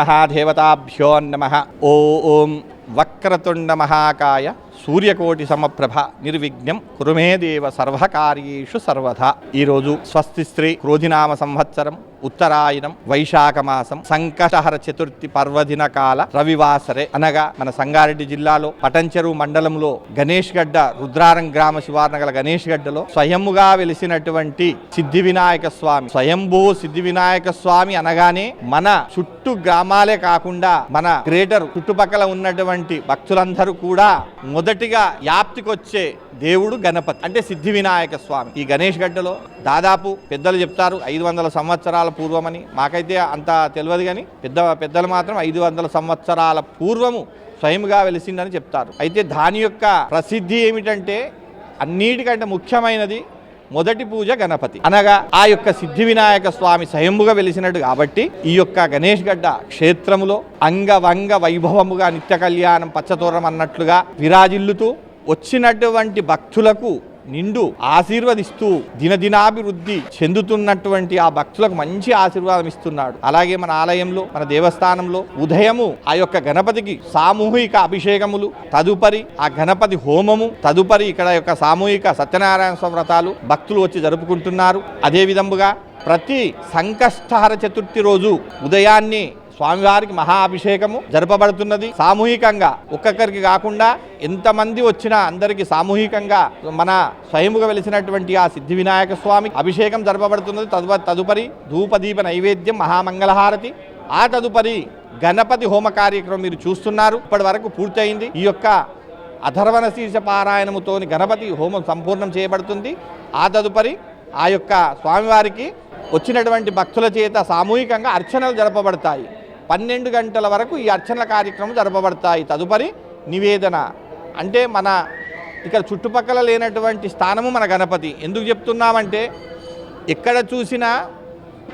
శ్రీమహాదేవతాభ్యో నమ. ఓం వక్రతుండ మహాకాయ సూర్యకోటి సమప్రభ నిర్విఘ్నం కురుమే దేవ సర్వకార్యేషు సర్వథ ఈరోజు స్వస్తి స్త్రీ క్రోధినామ సంవత్సరం ఉత్తరాయణం వైశాఖ మాసం సంకటహర చతుర్థి పర్వదిన కాల రవివాసరే. అనగా మన సంగారెడ్డి జిల్లాలో పటంచెరు మండలంలో గణేష్ గడ్డ రుద్రారం గ్రామ శివార్న గల గణేష్ గడ్డలో స్వయముగా వెలిసినటువంటి సిద్ధి వినాయక స్వామి. స్వయంభూ సిద్ధి వినాయక స్వామి అనగానే మన చుట్టూ గ్రామాలే కాకుండా మన గ్రేటర్ చుట్టుపక్కల ఉన్నటువంటి భక్తులందరూ కూడా మొదటిగా యాప్తికొచ్చే దేవుడు గణపతి. అంటే సిద్ధి వినాయక స్వామి. ఈ గణేష్ గడ్డలో దాదాపు పెద్దలు చెప్తారు ఐదు వందల సంవత్సరాల పూర్వమని. మాకైతే అంత తెలియదు కానీ పెద్ద పెద్దలు మాత్రం ఐదు వందల సంవత్సరాల పూర్వము స్వయంగా వెలిసిందని చెప్తారు. అయితే దాని యొక్క ప్రసిద్ధి ఏమిటంటే అన్నిటికంటే ముఖ్యమైనది మొదటి పూజ గణపతి. అనగా ఆ యొక్క సిద్ధి వినాయక స్వామి స్వయంభుగా వెలిసినట్టు కాబట్టి ఈ యొక్క గణేష్ గడ్డ క్షేత్రములో అంగవంగ వైభవముగా నిత్య కళ్యాణం పచ్చతోరం అన్నట్లుగా విరాజిల్లుతూ వచ్చినటువంటి భక్తులకు నిండు ఆశీర్వదిస్తూ దినదినాభివృద్ధి చెందుతున్నటువంటి ఆ భక్తులకు మంచి ఆశీర్వాదం ఇస్తున్నాడు. అలాగే మన ఆలయంలో మన దేవస్థానంలో ఉదయము ఆ యొక్క గణపతికి సామూహిక అభిషేకములు తదుపరి ఆ గణపతి హోమము తదుపరి ఇక్కడ యొక్క సామూహిక సత్యనారాయణ స్వామి వ్రతాలు భక్తులు వచ్చి జరుపుకుంటున్నారు. అదే విధముగా ప్రతి సంకష్టహర చతుర్థి రోజు ఉదయాన్నే స్వామివారికి మహాభిషేకము జరపబడుతున్నది. సామూహికంగా ఒక్కొక్కరికి కాకుండా ఎంతమంది వచ్చినా అందరికీ సామూహికంగా మన స్వయముగా వెలిసినటువంటి ఆ సిద్ధి వినాయక స్వామి అభిషేకం జరపబడుతున్నది. తదుపరి తదుపరి ధూపదీప నైవేద్యం మహామంగళహారతి. ఆ తదుపరి గణపతి హోమ కార్యక్రమం మీరు చూస్తున్నారు. ఇప్పటి వరకు పూర్తయింది. ఈ యొక్క అధర్వణ శీర్ష పారాయణముతోని గణపతి హోమం సంపూర్ణం చేయబడుతుంది. ఆ తదుపరి ఆ యొక్క స్వామివారికి వచ్చినటువంటి భక్తుల చేత సామూహికంగా అర్చనలు జరపబడతాయి. పన్నెండు గంటల వరకు ఈ అర్చనల కార్యక్రమం జరపబడతాయి. తదుపరి నివేదన. అంటే మన ఇక్కడ చుట్టుపక్కల లేనటువంటి స్థానము మన గణపతి. ఎందుకు చెప్తున్నామంటే ఎక్కడ చూసినా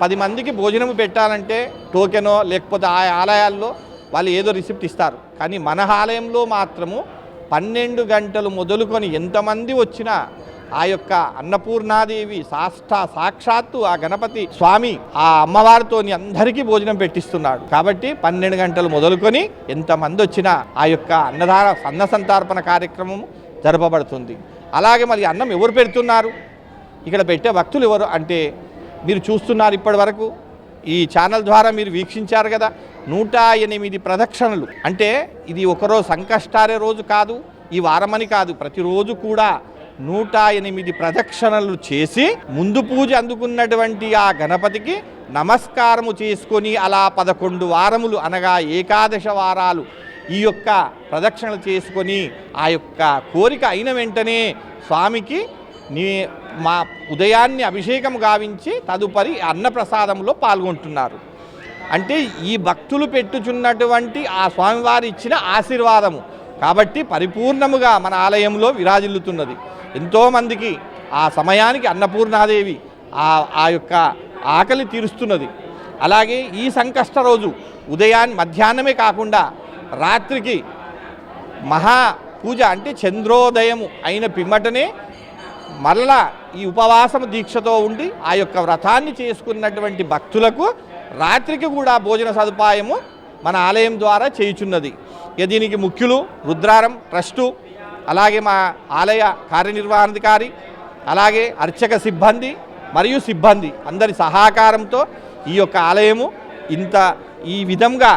పది మందికి భోజనము పెట్టాలంటే టోకెనో లేకపోతే ఆ ఆలయాల్లో వాళ్ళు ఏదో రిసిప్ట్ ఇస్తారు. కానీ మన ఆలయంలో మాత్రము పన్నెండు గంటలు మొదలుకొని ఎంతమంది వచ్చినా ఆ యొక్క అన్నపూర్ణాదేవి సాష్ట సాక్షాత్తు ఆ గణపతి స్వామి ఆ అమ్మవారితోని అందరికీ భోజనం పెట్టిస్తున్నాడు. కాబట్టి పన్నెండు గంటలు మొదలుకొని ఎంతమంది వచ్చినా ఆ యొక్క అన్నదాన అన్న సంతర్పణ కార్యక్రమం జరపబడుతుంది. అలాగే మరి అన్నం ఎవరు పెడుతున్నారు? ఇక్కడ పెట్టే భక్తులు ఎవరు? అంటే మీరు చూస్తున్నారు ఇప్పటి వరకు. ఈ ఛానల్ ద్వారా మీరు వీక్షించారు కదా? నూట ఎనిమిది ప్రదక్షిణలు. అంటే ఇది ఒకరోజు సంకష్టారే రోజు కాదు ఈ వారమని కాదు ప్రతిరోజు కూడా నూట ఎనిమిది ప్రదక్షిణలు చేసి ముందు పూజ అందుకున్నటువంటి ఆ గణపతికి నమస్కారము చేసుకొని అలా పదకొండు వారములు అనగా ఏకాదశ వారాలు ఈ యొక్క ప్రదక్షిణలు చేసుకొని ఆ యొక్క కోరిక అయిన వెంటనే స్వామికి నీ మా ఉదయాన్ని అభిషేకం గావించి తదుపరి అన్నప్రసాదంలో పాల్గొంటున్నారు. అంటే ఈ భక్తులు పెట్టుచున్నటువంటి ఆ స్వామివారి ఇచ్చిన ఆశీర్వాదము కాబట్టి పరిపూర్ణముగా మన ఆలయంలో విరాజిల్లుతున్నది. ఎంతోమందికి ఆ సమయానికి అన్నపూర్ణాదేవి ఆ ఆ యొక్క ఆకలి తీరుస్తున్నది. అలాగే ఈ సంకష్ట రోజు ఉదయాన్ని మధ్యాహ్నమే కాకుండా రాత్రికి మహా పూజ అంటే చంద్రోదయము అయిన పిమ్మటనే మరలా ఈ ఉపవాసం దీక్షతో ఉండి ఆ యొక్క వ్రతాన్ని చేసుకున్నటువంటి భక్తులకు రాత్రికి కూడా భోజన సదుపాయము మన ఆలయం ద్వారా చేయుచున్నది. దీనికి ముఖ్యులు రుద్రారం ట్రస్టు అలాగే మా ఆలయ కార్యనిర్వహణాధికారి అలాగే అర్చక సిబ్బంది మరియు సిబ్బంది అందరి సహకారంతో ఈ యొక్క ఆలయము ఇంత ఈ విధంగా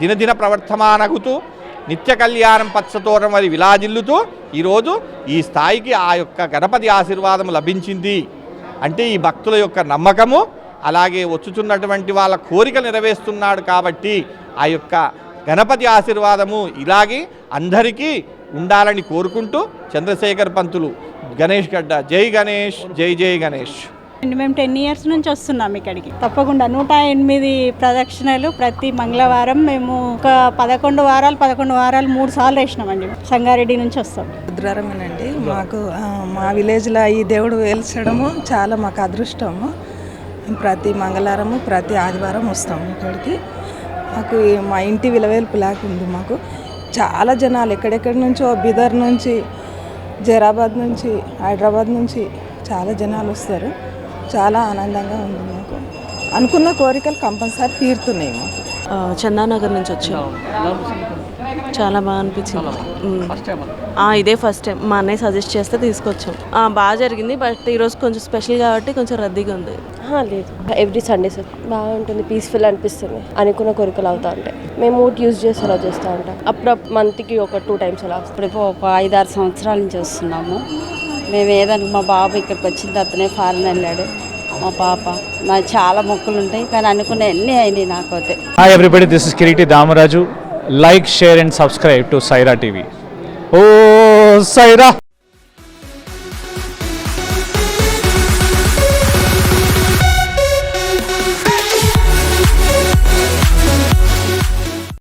దినదిన ప్రవర్తమానగుతూ నిత్య కళ్యాణం పచ్చతోరం అది విలాజిల్లుతూ ఈరోజు ఈ స్థాయికి ఆ యొక్క గణపతి ఆశీర్వాదం లభించింది. అంటే ఈ భక్తుల యొక్క నమ్మకము అలాగే వచ్చుచున్నటువంటి వాళ్ళ కోరిక నెరవేరుస్తున్నాడు కాబట్టి ఆ యొక్క గణపతి ఆశీర్వాదము ఇలాగే అందరికీ ఉండాలని కోరుకుంటూ చంద్రశేఖర్ పంతులు గణేష్ గడ్డ. జై గణేష్ జై జై గణేష్. మేము టెన్ ఇయర్స్ నుంచి వస్తున్నాం ఇక్కడికి. తప్పకుండా నూట ఎనిమిది ప్రదక్షిణలు ప్రతి మంగళవారం మేము ఒక పదకొండు వారాలు పదకొండు వారాలు మూడు సార్లు వేసినామండి. సంగారెడ్డి నుంచి వస్తాం. రుద్రారమేనండి మాకు ఆ, మా విలేజ్లో ఈ దేవుడు వెలిసడము చాలా మాకు అదృష్టము. మేము ప్రతి మంగళవారము ప్రతి ఆదివారం వస్తాము ఇక్కడికి. మాకు ఈ మా ఇంటి విలవేల్పు లాగా ఉంది మాకు. చాలా జనాలు ఎక్కడెక్కడి నుంచో బీదర్ నుంచి జైరాబాద్ నుంచి హైదరాబాద్ నుంచి చాలా జనాలు వస్తారు. చాలా ఆనందంగా ఉంది మాకు. అనుకున్న కోరికలు కంపల్సరీ తీరుతున్నాయి మాకు. చందానగర్ నుంచి వచ్చాం. చాలా బాగా అనిపించింది. ఇదే ఫస్ట్ టైం మా అన్నయ్య సజెస్ట్ చేస్తే తీసుకొచ్చాం. ఆ, బాగా జరిగింది బట్ ఈరోజు కొంచెం స్పెషల్ కాబట్టి కొంచెం రద్దీగా ఉంది. లేదు. Every Sunday sir. బాగుంటుంది పీస్ఫుల్ అనిపిస్తుంది. అనుకున్న కోరికలు అవుతా ఉంటాయి. మేము చేసి అలా చేస్తూ ఉంటాం. అప్పుడు మంత్కి ఒక టూ టైమ్స్ అలా వస్తాం ఇప్పుడు ఒక ఐదారు సంవత్సరాల నుంచి వస్తున్నాము. మేము ఏదనుకు మా బాబు ఇక్కడికి వచ్చిన తర్వాతనే ఫారెన్ వెళ్ళాడు మా పాప. నాకు చాలా మొక్కులు ఉంటాయి కానీ అనుకునే అన్నీ అయినాయి అయితే hi everybody this is Kireeti Damaraju like share and subscribe to Saira TV oh Sye Raa